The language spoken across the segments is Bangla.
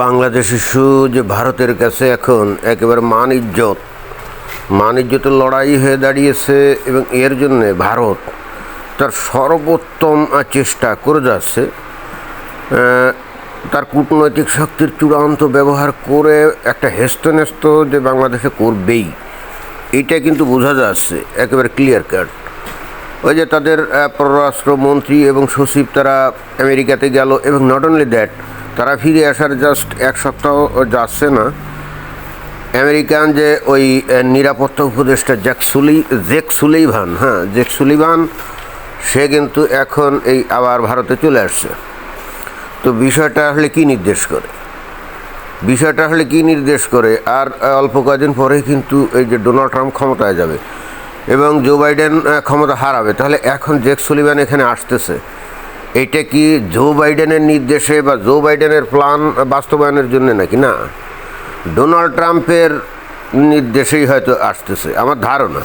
বাংলাদেশ ইস্যু যে ভারতের কাছে এখন একেবারে মান ইজ্জত মান ইজ্জতের লড়াই হয়ে দাঁড়িয়েছে এবং এর জন্যে ভারত তার সর্বোত্তম চেষ্টা করে যাচ্ছে। তার কূটনৈতিক শক্তির চূড়ান্ত ব্যবহার করে একটা হেস্তনেস্ত যে বাংলাদেশে করবেই, এটা কিন্তু বোঝা যাচ্ছে, একেবারে ক্লিয়ার কাট ওই যে তাদের পররাষ্ট্রমন্ত্রী এবং সচিব তারা আমেরিকাতে গেল এবং নট অনলি দ্যাট তারা ফিরে আসার জাস্ট এক সপ্তাহ যাচ্ছে না। আমেরিকান যে ওই নিরাপত্তা উপদেষ্টা জ্যাক সুলি জেক সুলিভান হ্যাঁ জেক সুলিভান, সে কিন্তু এখন এই আবার ভারতে চলে আসছে। তো বিষয়টা আসলে কী নির্দেশ করে? বিষয়টা আসলে কী নির্দেশ করে? আর অল্প কয়েকদিন পরেই কিন্তু এই যে ডোনাল্ড ট্রাম্প ক্ষমতায় যাবে এবং জো বাইডেন ক্ষমতা হারাবে। তাহলে এখন জেক সুলিভান এখানে আসতেছে। এটা কি জো বাইডেনের নির্দেশে বা জো বাইডেনের প্ল্যান বাস্তবায়নের জন্য নাকি? না। ডোনাল্ড ট্রাম্পের নির্দেশেই হয়তো আসতেছে। আমার ধারণা।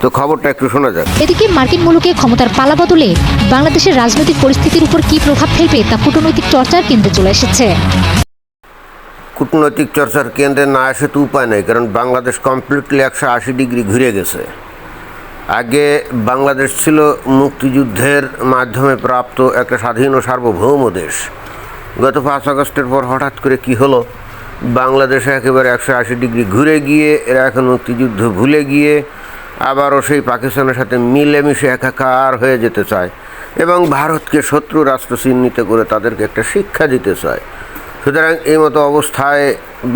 তো খবরটা একটু শোনা যাক। এদিকে মার্কিন মুলুকে ক্ষমতার পালাবদলে বাংলাদেশের রাজনৈতিক পরিস্থিতির উপর কী প্রভাব ফেলবে তা কূটনৈতিক চর্চার কেন্দ্রে চলে এসেছে। কূটনৈতিক চর্চার কেন্দ্রে না আসে তো উপায় নেই কারণ বাংলাদেশ কমপ্লিটলি একশো আশি ডিগ্রি ঘুরে গেছে। আগে বাংলাদেশ ছিল মুক্তিযুদ্ধের মাধ্যমে প্রাপ্ত একটা স্বাধীন ও সার্বভৌম দেশ। গত পাঁচ আগস্টের পর হঠাৎ করে কি হলো? বাংলাদেশে একেবারে একশো আশি ডিগ্রি ঘুরে গিয়ে, এরা এখন মুক্তিযুদ্ধ ভুলে গিয়ে আবারও সেই পাকিস্তানের সাথে মিলেমিশে একাকার হয়ে যেতে চায় এবং ভারতকে শত্রু রাষ্ট্র চিহ্নিত করে তাদেরকে একটা শিক্ষা দিতে চায়। সুতরাং এই মতো অবস্থায়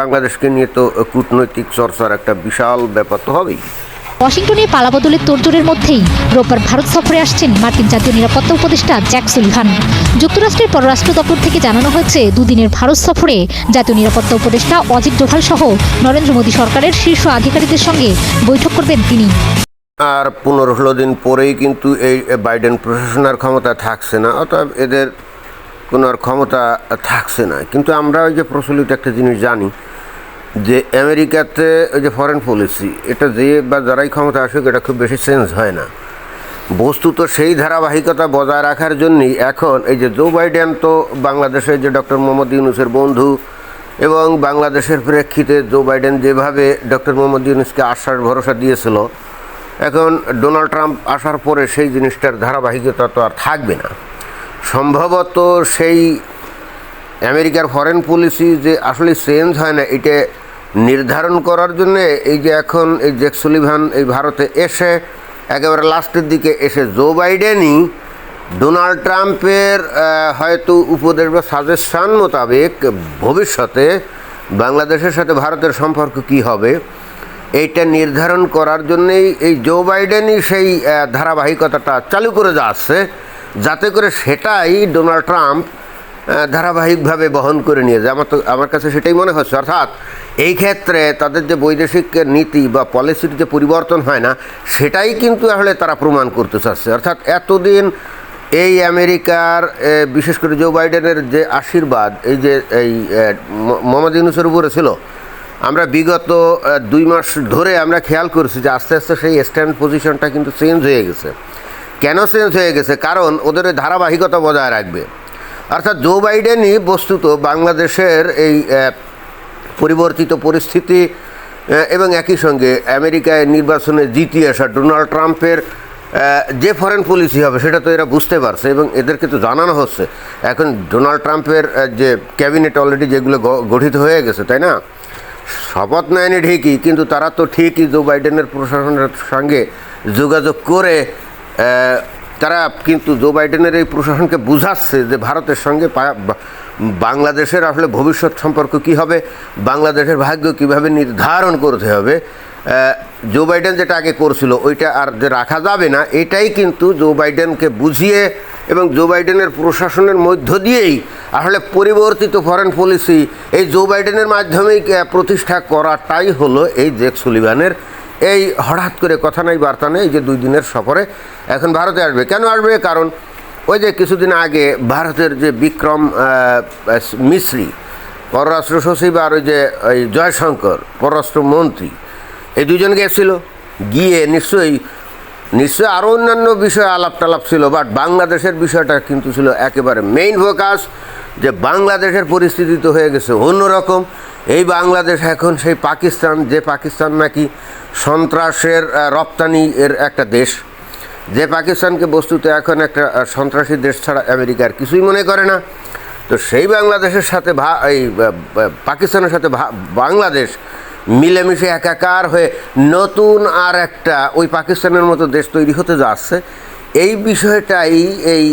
বাংলাদেশকে নিয়ে তো কূটনৈতিক চর্চার একটা বিশাল ব্যাপার তো হবেই। ওয়াশিংটনে পালাবদলের তোড়জোড়ের মধ্যেই। রোববার ভারত সফরে আসছেন মার্কিন জাতীয় নিরাপত্তা উপদেষ্টা জ্যাক সুলিভান। যুক্তরাষ্ট্রের পররাষ্ট্র দপ্তর থেকে জানানো হয়েছে, দুদিনের ভারত সফরে জাতীয় নিরাপত্তা উপদেষ্টা অজিত ডোভাল সহ নরেন্দ্র মোদী সরকারের শীর্ষ আধিকারিকদের সঙ্গে বৈঠক করবেন তিনি। আর পনেরো ষোলো দিন পরেই কিন্তু এই বাইডেন প্রশাসনের ক্ষমতা থাকছে না, অতএব এদের কোনো আর ক্ষমতা থাকছে না। কিন্তু আমরা ওই যে প্রচলিত একটা জিনিস জানি যে আমেরিকাতে ওই যে ফরেন পলিসি এটা যে বা যারাই ক্ষমতা আসুক, এটা খুব বেশি চেঞ্জ হয় না। বস্তুত সেই ধারাবাহিকতা বজায় রাখার জন্যই এখন এই যে জো বাইডেন তো বাংলাদেশের যে ডক্টর মোহাম্মদ ইউনুসের বন্ধু এবং বাংলাদেশের প্রেক্ষিতে জো বাইডেন যেভাবে ডক্টর মোহাম্মদ ইউনুসকে আশ্বাস ভরসা দিয়েছিল, এখন ডোনাল্ড ট্রাম্প আসার পরে সেই জিনিসটার ধারাবাহিকতা তো আর থাকবে না। সম্ভবত সেই আমেরিকার ফরেন পলিসি যে আসলে চেঞ্জ হয় না, এটা নির্ধারণ করার জন্য এই যে এখন এই জেক সুলিভান এই ভারতে এসে একেবারে লাস্টের দিকে এসে জো বাইডেনই ডোনাল্ড ট্রাম্পের হয়তো উপদেশ বা সাজেশান মোতাবেক ভবিষ্যতে বাংলাদেশের সাথে ভারতের সম্পর্ক কি হবে, এইটা নির্ধারণ করার জন্যেই এই জো বাইডেনই সেই ধারাবাহিকতাটা চালু করে যাচ্ছে। যাতে করে সেটাই ডোনাল্ড ট্রাম্প ধারাবাহিকভাবে বহন করে নিয়ে যায়। আমার তো, আমার কাছে সেটাই মনে হচ্ছে। অর্থাৎ এই ক্ষেত্রে তাদের যে বৈদেশিক নীতি বা পলিসির যে পরিবর্তন হয় না, সেটাই কিন্তু আসলে তারা প্রমাণ করতে চাচ্ছে। অর্থাৎ এতদিন এই আমেরিকার বিশেষ করে জো বাইডেনের যে আশীর্বাদ, এই যে, এই মোহাম্মদ ইউনুসের উপরে ছিল, আমরা বিগত দুই মাস ধরে আমরা খেয়াল করছি যে আস্তে আস্তে সেই স্ট্যান্ড পজিশনটা কিন্তু চেঞ্জ হয়ে গেছে। কেন চেঞ্জ হয়ে গেছে? কারণ ওদের ধারাবাহিকতা বজায় রাখবে। অর্থাৎ জো বাইডেনই বস্তুত বাংলাদেশের এই পরিবর্তিত পরিস্থিতি এবং একই সঙ্গে আমেরিকায় নির্বাচনে জিতে আসা ডোনাল্ড ট্রাম্পের যে ফরেন পলিসি হবে সেটা তো এরা বুঝতে পারছে এবং এদেরকে তো জানানো হচ্ছে। এখন ডোনাল্ড ট্রাম্পের যে ক্যাবিনেট অলরেডি যেগুলো গঠিত হয়ে গেছে, তাই না? শপথ নেয়নি ঠিকই, কিন্তু তারা তো ঠিকই জো বাইডেনের প্রশাসনের সঙ্গে যোগাযোগ করে তারা কিন্তু জো বাইডেনের এই প্রশাসনকে বুঝাচ্ছে যে ভারতের সঙ্গে বাংলাদেশের আসলে ভবিষ্যৎ সম্পর্ক কি হবে, বাংলাদেশের ভাগ্য কীভাবে নির্ধারণ করতে হবে। জো বাইডেন যেটা আগে করছিল, ওইটা আর যে রাখা যাবে না, এটাই কিন্তু জো বাইডেনকে বুঝিয়ে এবং জো বাইডেনের প্রশাসনের মধ্য দিয়েই আসলে পরিবর্তিত ফরেন পলিসি এই জো বাইডেনের মাধ্যমেই প্রতিষ্ঠা করাটাই হলো এই জেক সুলিভানের এই হঠাৎ করে কথা নাই, বার্তা নেই যে দুই দিনের সফরে এখন ভারতে আসবে। কেন আসবে? কারণ ওই যে কিছুদিন আগে ভারতের যে বিক্রম মিশ্রী, পররাষ্ট্র সচিব আর ওই যে, ওই জয়শঙ্কর পররাষ্ট্রমন্ত্রী এই দুজন গেছিল। গিয়ে নিশ্চয়ই নিশ্চয়ই আরও অন্যান্য বিষয়ে আলাপ টালাপ ছিল বাট বাংলাদেশের বিষয়টা কিন্তু ছিল একেবারে মেইন ফোকাস যে বাংলাদেশের পরিস্থিতি তো হয়ে গেছে অন্যরকম। এই বাংলাদেশ এখন সেই পাকিস্তান, যে পাকিস্তান নাকি সন্ত্রাসের রপ্তানি এর একটা দেশ। যে পাকিস্তানকে বস্তুতে এখন একটা সন্ত্রাসী দেশ ছাড়া আমেরিকার কিছুই মনে করে না। তো সেই বাংলাদেশের সাথে ভা এই পাকিস্তানের সাথে বাংলাদেশ মিলেমিশে একাকার হয়ে নতুন আর একটা ওই পাকিস্তানের মতো দেশ তৈরি হতে যাচ্ছে। এই বিষয়টাই এই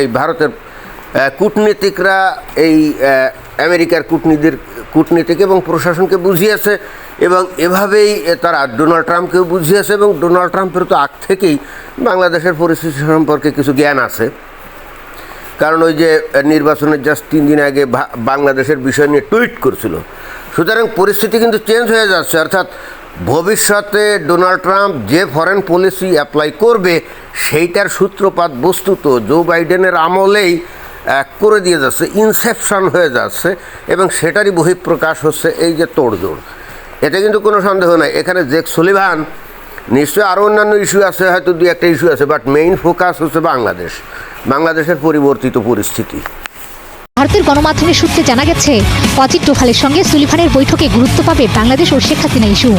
এই ভারতের কূটনীতিকরা এই আমেরিকার কূটনীতির, কূটনীতিক এবং প্রশাসনকে বুঝিয়েছে এবং এভাবেই তারা ডোনাল্ড ট্রাম্পকেও বুঝিয়েছে এবং ডোনাল্ড ট্রাম্পের তো আগ থেকেই বাংলাদেশের পরিস্থিতি সম্পর্কে কিছু জ্ঞান আছে। কারণ ওই যে নির্বাচনের জাস্ট তিন দিন আগে বাংলাদেশের বিষয় নিয়ে টুইট করছিল। সুতরাং পরিস্থিতি কিন্তু চেঞ্জ হয়ে যাচ্ছে, অর্থাৎ ভবিষ্যতে ডোনাল্ড ট্রাম্প যে ফরেন পলিসি অ্যাপ্লাই করবে, সেইটার সূত্রপাত বস্তুত, জো বাইডেনের আমলেই করে দিয়ে যাচ্ছে ইনসেপশন হয়ে যাচ্ছে, এবং সেটারই বহিঃপ্রকাশ হচ্ছে এই যে তোড়জোড়। এতে কিন্তু কোনো সন্দেহ নাই। এখানে জেক সুলিভান, নিশ্চয়ই আরও অন্যান্য ইস্যু আছে, হয়তো দুই একটা ইস্যু আছে বাট মেইন ফোকাস হচ্ছে বাংলাদেশ, বাংলাদেশের পরিবর্তিত পরিস্থিতি। ভারতের গণমাধ্যমের সূত্রে জানা গেছে, অজিত ডোভালের সঙ্গে সুলিভানের বৈঠকে গুরুত্ব পাবে বাংলাদেশ ও শেখ হাসিনা ইস্যু।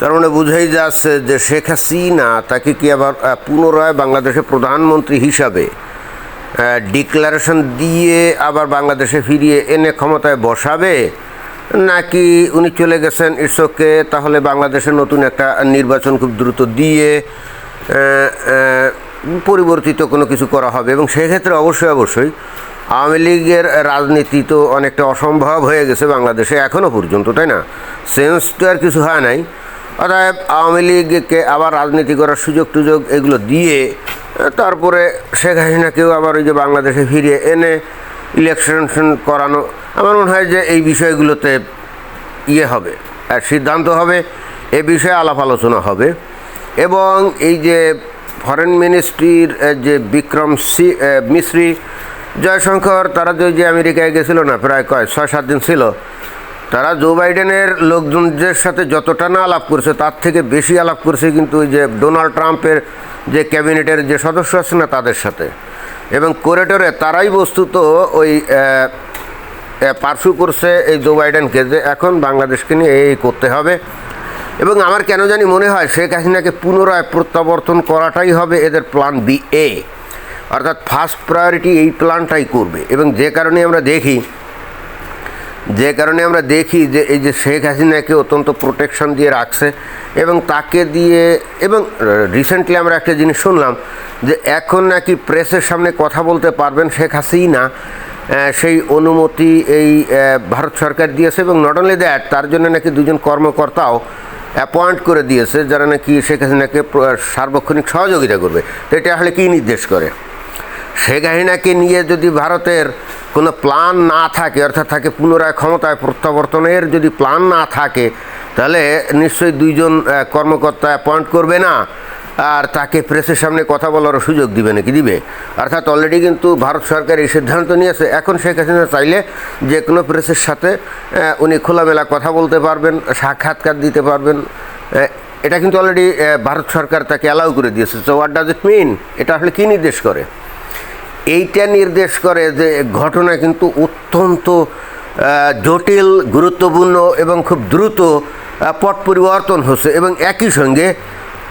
তার মানে বোঝাই যাচ্ছে যে শেখ হাসিনা তাকে কি আবার পুনরায় বাংলাদেশের প্রধানমন্ত্রী হিসাবে ডিক্লারেশন দিয়ে আবার বাংলাদেশে ফিরিয়ে এনে ক্ষমতায় বসাবে? নাকি উনি চলে গেছেন ইসোকে তাহলে বাংলাদেশে নতুন একটা নির্বাচন খুব দ্রুত দিয়ে পরিবর্তিত কোনো কিছু করা হবে এবং সেক্ষেত্রে অবশ্যই অবশ্যই আওয়ামী লীগের রাজনীতি তো অনেকটা অসম্ভব হয়ে গেছে বাংলাদেশে এখনও পর্যন্ত, তাই না? সেন্স তো আর কিছু হয় নাই। অতএব আওয়ামী লীগকে আবার রাজনীতি করার সুযোগ টুযোগ এগুলো দিয়ে তারপরে শেখ হাসিনাকেও আবার ওই যে বাংলাদেশে ফিরিয়ে এনে ইলেকশন করানো, আমার মনে হয় যে এই বিষয়গুলোতে ইয়ে হবে, আর সিদ্ধান্ত হবে, এ বিষয়ে আলাপ আলোচনা হবে। এবং এই যে ফরেন মিনিস্ট্রির যে বিক্রম সি মিশ্রি, জয়শঙ্কর, তারা যে আমেরিকায় গেছিল না, প্রায় কয়, ছয়, সাত দিন ছিল, তারা জো বাইডেনের লোকজনদের সাথে যতটা না আলাপ করছে, তার থেকে বেশি আলাপ করছে কিন্তু ওই যে ডোনাল্ড ট্রাম্পের যে ক্যাবিনেটের যে সদস্য আছে না তাদের সাথে। এবং কোরেটরে তারাই বস্তুত ওই পার্সু করছে এই জো বাইডেনকে যে এখন বাংলাদেশকে নিয়ে এই করতে হবে। এবং আমার কেন জানি মনে হয় শেখ হাসিনাকে পুনরায় প্রত্যাবর্তন করাটাই হবে এদের প্ল্যান বি এ অর্থাৎ ফার্স্ট প্রায়োরিটি এই প্ল্যানটাই করবে। এবং যে কারণে আমরা দেখি, যে কারণে আমরা দেখি যে এই যে শেখ হাসিনাকে অত্যন্ত প্রোটেকশন দিয়ে রাখছে এবং তাকে দিয়ে, এবং রিসেন্টলি আমরা একটা জিনিস শুনলাম যে এখন নাকি প্রেসের সামনে কথা বলতে পারবেন শেখ হাসিনা সেই অনুমতি এই ভারত সরকার দিয়েছে এবং নট অনলি দ্যাট তার জন্য নাকি দুজন কর্মকর্তাও অ্যাপয়েন্ট করে দিয়েছে যারা নাকি শেখ হাসিনাকে সার্বক্ষণিক সহযোগিতা করবে। তো এটা আসলে কী নির্দেশ করে? শেখ হাসিনাকে নিয়ে যদি ভারতের কোনো প্ল্যান না থাকে, অর্থাৎ তাকে পুনরায় ক্ষমতায় প্রত্যাবর্তনের যদি প্ল্যান না থাকে, তাহলে নিশ্চয়ই দুইজন কর্মকর্তা অ্যাপয়েন্ট করবে না। আর তাকে প্রেসের সামনে কথা বলারও সুযোগ দিবে নাকি? দিবে। অর্থাৎ অলরেডি কিন্তু ভারত সরকার এই সিদ্ধান্ত নিয়েছে। এখন শেখ হাসিনা চাইলে যে কোনো প্রেসের সাথে উনি খোলামেলা কথা বলতে পারবেন, সাক্ষাৎকার দিতে পারবেন। এটা কিন্তু অলরেডি ভারত সরকার তাকে অ্যালাউ করে দিয়েছে। So what does it mean এটা আসলে কী নির্দেশ করে? এইটা নির্দেশ করে যে ঘটনা কিন্তু অত্যন্ত জটিল, গুরুত্বপূর্ণ এবং খুব দ্রুত পট পরিবর্তন হচ্ছে এবং একই সঙ্গে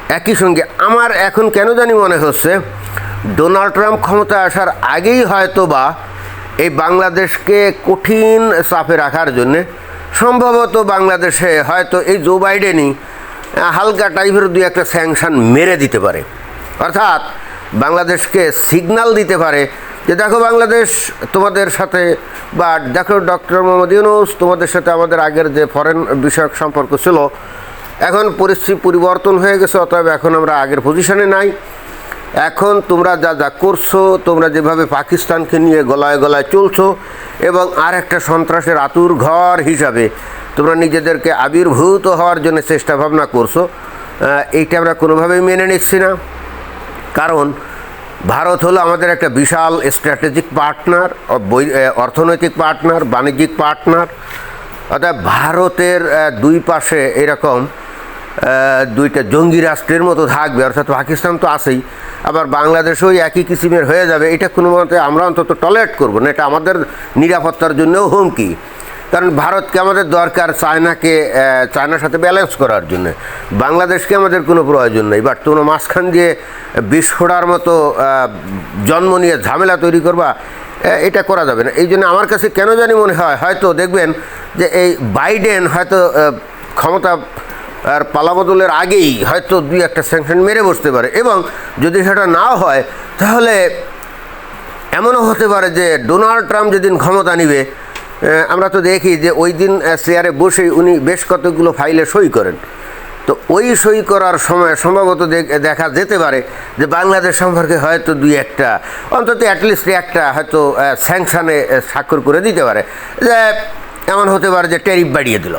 একই সঙ্গে আমার এখন কেন জানি মনে হচ্ছে, ডোনাল্ড ট্রাম্প ক্ষমতা আসার আগেই হয়তো বা এই বাংলাদেশকে কঠিন চাপে রাখার জন্যে, সম্ভবত বাংলাদেশে হয়তো এই জো বাইডেনই হালকা টাইপের দুই একটা স্যাংশন মেরে দিতে পারে। অর্থাৎ বাংলাদেশকে সিগন্যাল দিতে পারে যে, দেখো বাংলাদেশ তোমাদের সাথে বা দেখো ডক্টর মোহাম্মদ ইউনুস তোমাদের সাথে আমাদের আগের যে ফরেন বিষয়ক সম্পর্ক ছিল এখন পরিস্থিতি পরিবর্তন হয়ে গেছে, অতএব এখন আমরা আগের পজিশনে নাই। এখন তোমরা যা যা করছ, তোমরা যেভাবে পাকিস্তানকে নিয়ে গলায় গলায় চলছো এবং আর একটা সন্ত্রাসের আতুর ঘর হিসাবে তোমরা নিজেদেরকে আবির্ভূত হওয়ার জন্য চেষ্টা ভাবনা করছ এইটা আমরা কোনোভাবেই মেনে নিচ্ছি না। কারণ ভারত হলো আমাদের একটা বিশাল স্ট্র্যাটেজিক পার্টনার অর্থনৈতিক পার্টনার বাণিজ্যিক পার্টনার অর্থাৎ ভারতের দুই পাশে এরকম দুইটা জঙ্গি রাষ্ট্রের মতো থাকবে, অর্থাৎ পাকিস্তান তো আছেই। আবার বাংলাদেশও একই কিসিমের হয়ে যাবে, এটা কোনো মতে আমরা অন্তত টলারেট করব না, এটা আমাদের নিরাপত্তার জন্যও হুমকি। কারণ ভারতকে আমাদের দরকার চায়নাকে চায়নার সাথে ব্যালেন্স করার জন্য। বাংলাদেশকে আমাদের কোনো প্রয়োজন নেই বাট তোমরা মাঝখান দিয়ে বিস্ফোড়ার মতো জন্ম নিয়ে ঝামেলা তৈরি করবা এটা করা যাবে না। এই জন্য আমার কাছে কেন জানি মনে হয়, হয়তো দেখবেন যে এই বাইডেন হয়তো ক্ষমতা আর পালাবদলের আগেই হয়তো দুই একটা স্যাংশন মেরে বসতে পারে। এবং যদি সেটা না হয়, তাহলে এমনও হতে পারে যে ডোনাল্ড ট্রাম্প যেদিন ক্ষমতা নিবে আমরা তো দেখি যে ওই দিন চেয়ারে বসেই উনি বেশ কতগুলো ফাইলে সই করেন। তো ওই সই করার সময় সম্ভবত দেখ- দেখা যেতে পারে যে বাংলাদেশ সম্পর্কে হয়তো দুই একটা, অন্তত অ্যাটলিস্ট একটা হয়তো স্যাংশনে স্বাক্ষর করে দিতে পারে। যে এমন হতে পারে যে ট্যারিফ বাড়িয়ে দিল।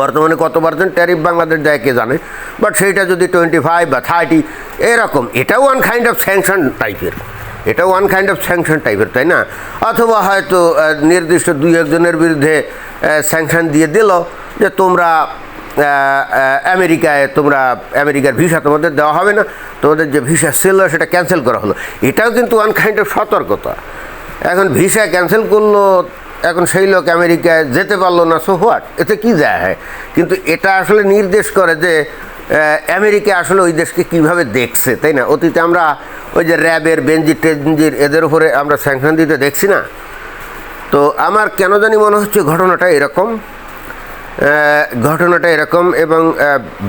বর্তমানে কত পার্সেন্ট ট্যারিফ বাংলাদেশ দেয় কে জানে? বাট সেইটা যদি টোয়েন্টি ফাইভ বা থার্টি এরকম, এটাও ওয়ান কাইন্ড অফ স্যাংশন টাইপের এটাও ওয়ান কাইন্ড অফ স্যাংশন টাইপের তাই না? অথবা হয়তো নির্দিষ্ট দুই একজনের বিরুদ্ধে স্যাংশন দিয়ে দিল যে তোমরা আমেরিকায় তোমরা, আমেরিকার ভিসা তোমাদের দেওয়া হবে না। তোমাদের যে ভিসা ছিল, সেটা ক্যান্সেল করা হলো। এটাও কিন্তু ওয়ান কাইন্ড অফ সতর্কতা। এখন ভিসা ক্যান্সেল করল এখন সেই লোক আমেরিকায় যেতে পারল না সো হোয়াট এতে কি যায়? হয় কিন্তু এটা আসলে নির্দেশ করে যে আমেরিকা আসলে ওই দেশকে কীভাবে দেখছে, তাই না? অতীতে আমরা ওই যে র্যাবের বেঞ্জি টেঞ্জির এদের উপরে আমরা স্যাংশন দিতে দেখছি না। তো আমার কেন জানি মনে হচ্ছে ঘটনাটা এরকম ঘটনাটা এরকম এবং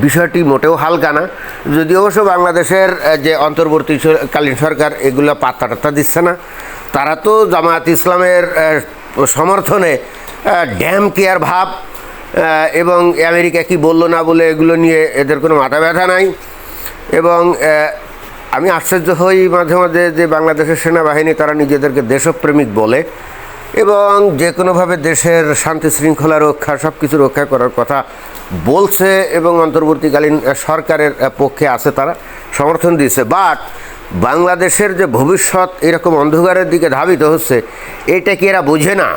বিষয়টি মোটেও হালকা না। যদি অবশ্য বাংলাদেশের যে অন্তর্বর্তীকালীন সরকার এগুলো পাত্তা টাত্তা দিচ্ছে না, তারা তো জামায়াত ইসলামের আহ, সমর্থনে ড্যাম কেয়ার ভাব? এবং আমেরিকা কি বলল না বলে এগুলো নিয়ে এদের কোনো মাথা ব্যথা নাই? এবং আমি আশ্চর্য হই মাঝে মাঝে যে বাংলাদেশের সেনাবাহিনী তারা নিজেদেরকে দেশপ্রেমিক বলে এবং যে কোনোভাবে দেশের শান্তি শৃঙ্খলা রক্ষা সব কিছু রক্ষা করার কথা বলছে এবং অন্তর্বর্তীকালীন সরকারের পক্ষে আছে তারা সমর্থন দিয়েছে। বাট বাংলাদেশের যে ভবিষ্যৎ এরকম অন্ধকারের দিকে ধাবিত হচ্ছে, এটা কি এরা বোঝে না?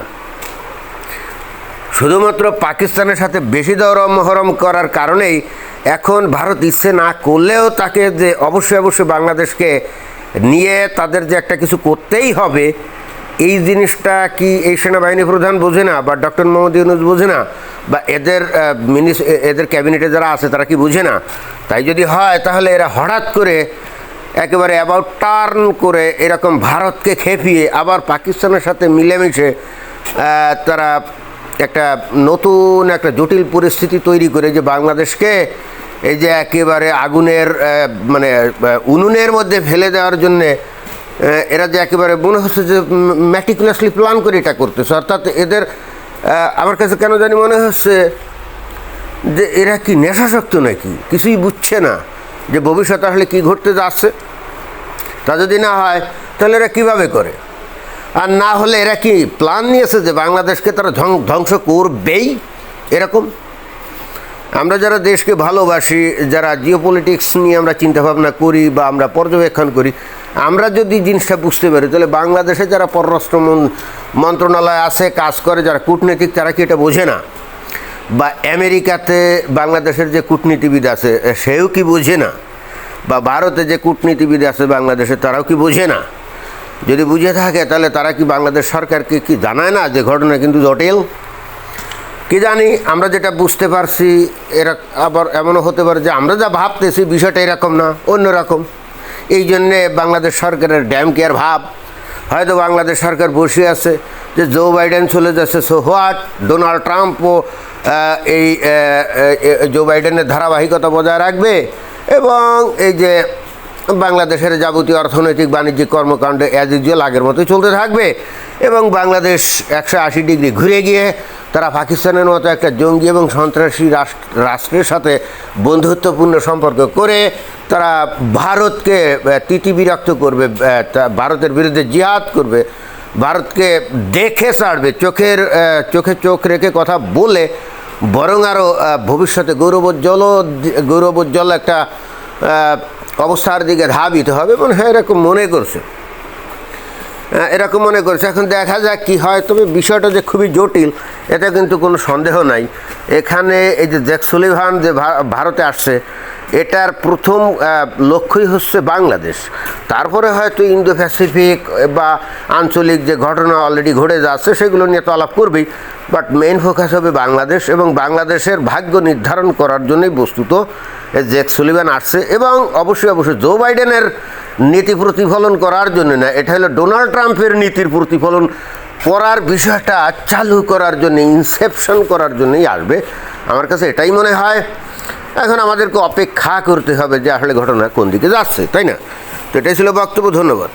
শুধুমাত্র পাকিস্তানের সাথে বেশি দরম মহরম করার কারণেই এখন ভারত ইচ্ছে না করলেও তাকে যে অবশ্যই অবশ্যই বাংলাদেশকে নিয়ে তাদের যে একটা কিছু করতেই হবে, এই জিনিসটা কি এই সেনাবাহিনী প্রধান বোঝে না বা ডক্টর মোহাম্মদ ইউনুস বোঝে না বা এদের মিনিস এদের ক্যাবিনেটে যারা আছে তারা কি বোঝে না? তাই যদি হয় তাহলে এরা হঠাৎ করে একেবারে অ্যাবাউট টার্ন করে এরকম ভারতকে খেপিয়ে আবার পাকিস্তানের সাথে মিলেমিশে তারা একটা নতুন একটা জটিল পরিস্থিতি তৈরি করে যে বাংলাদেশকে এই যে একেবারে আগুনের মানে উনুনের মধ্যে ফেলে দেওয়ার জন্যে এরা যে একেবারে মনে হচ্ছে যে ম্যাটিকুলাসলি প্ল্যান করে এটা করতেছে। অর্থাৎ এদের আমার কাছে কেন জানি মনে হচ্ছে যে এরা কি নেশাসক্ত নাকি? কিছুই বুঝছে না। যে ভবিষ্যতে আসলে কী ঘটতে যাচ্ছে, তা যদি না হয়, তাহলে এরা কীভাবে করে? আর না হলে এরা কি প্ল্যান নিয়েছে যে বাংলাদেশকে তারা ধ্বং- ধ্বংস করবেই? এরকম? আমরা যারা দেশকে ভালোবাসি, যারা জিও পলিটিক্স নিয়ে আমরা চিন্তাভাবনা করি বা আমরা পর্যবেক্ষণ করি, আমরা যদি জিনিসটা বুঝতে পারি, তাহলে বাংলাদেশে যারা পররাষ্ট্র মন্ত্রণালয় আছে, কাজ করে, যারা কূটনীতিক, তারা কি এটা বোঝে না? বা আমেরিকাতে বাংলাদেশের যে কূটনীতিবিদ আছে, সেও কি বোঝে না? বা ভারতে যে কূটনীতিবিদ আছে বাংলাদেশে, তারাও কি বোঝে না? যদি বুঝে থাকে, তাহলে তারা কি বাংলাদেশ সরকারকে কি জানায় না যে ঘটনা কিন্তু জটিল? কি জানি, আমরা যেটা বুঝতে পারছি, এরা আবার এমনও হতে পারে যে আমরা যা ভাবতেছি বিষয়টা এরকম না, অন্যরকম। এই জন্যে বাংলাদেশ সরকারের ড্যাম কেয়ার ভাব? হয়তো বাংলাদেশ সরকার বসে আছে যে জো বাইডেন চলে যাচ্ছে। সো হোয়াট ডোনাল্ড ট্রাম্পও এই জো বাইডেনের ধারাবাহিকতা বজায় রাখবে। এবং এই যে বাংলাদেশের যাবতীয় অর্থনৈতিক বাণিজ্যিক কর্মকাণ্ড অ্যাজ ইউজুয়াল আগের মতোই চলতে থাকবে এবং বাংলাদেশ একশো আশি ডিগ্রি ঘুরে গিয়ে তারা পাকিস্তানের মতো একটা জঙ্গি এবং সন্ত্রাসী রাষ্ট্র রাষ্ট্রের সাথে বন্ধুত্বপূর্ণ সম্পর্ক করে তারা ভারতকে আহ, তিতি করবে ভারতের বিরুদ্ধে জিহাদ করবে ভারতকে দেখে ছাড়বে চোখের চোখে চোখ রেখে কথা বলে বরং আরও ভবিষ্যতে গৌরবোজ্জ্বল গৌরবোজ্জ্বল একটা অবস্থার দিকে ধাবিত হবে এবং হ্যাঁ এরকম মনে করছে। আহ, এরকম মনে করছে। এখন দেখা যাক কি হয়। তবে বিষয়টা যে খুবই জটিল এটা কিন্তু কোনো সন্দেহ নাই। এখানে এই যে জ্যাক সুলিভান যে ভারতে আসছে এটার প্রথম লক্ষ্যই হচ্ছে বাংলাদেশ। তারপরে হয়তো ইন্দো প্যাসিফিক বা আঞ্চলিক যে ঘটনা অলরেডি ঘটে যাচ্ছে, সেগুলো নিয়ে তো আলাপ করবেই। বাট মেইন ফোকাস হবে বাংলাদেশ এবং বাংলাদেশের ভাগ্য নির্ধারণ করার জন্যই বস্তুত জেক সুলিভান আসছে এবং অবশ্যই অবশ্যই জো বাইডেনের নীতি প্রতিফলন করার জন্য না, এটা হলো ডোনাল্ড ট্রাম্পের নীতির প্রতিফলন করার বিষয়টা চালু করার জন্য ইনসেপশন করার জন্যই আসবে। আমার কাছে এটাই মনে হয়। এখন আমাদেরকে অপেক্ষা করতে হবে যে আসলে ঘটনা কোন দিকে যাচ্ছে, তাই না? তো এটাই ছিল বক্তব্য, ধন্যবাদ।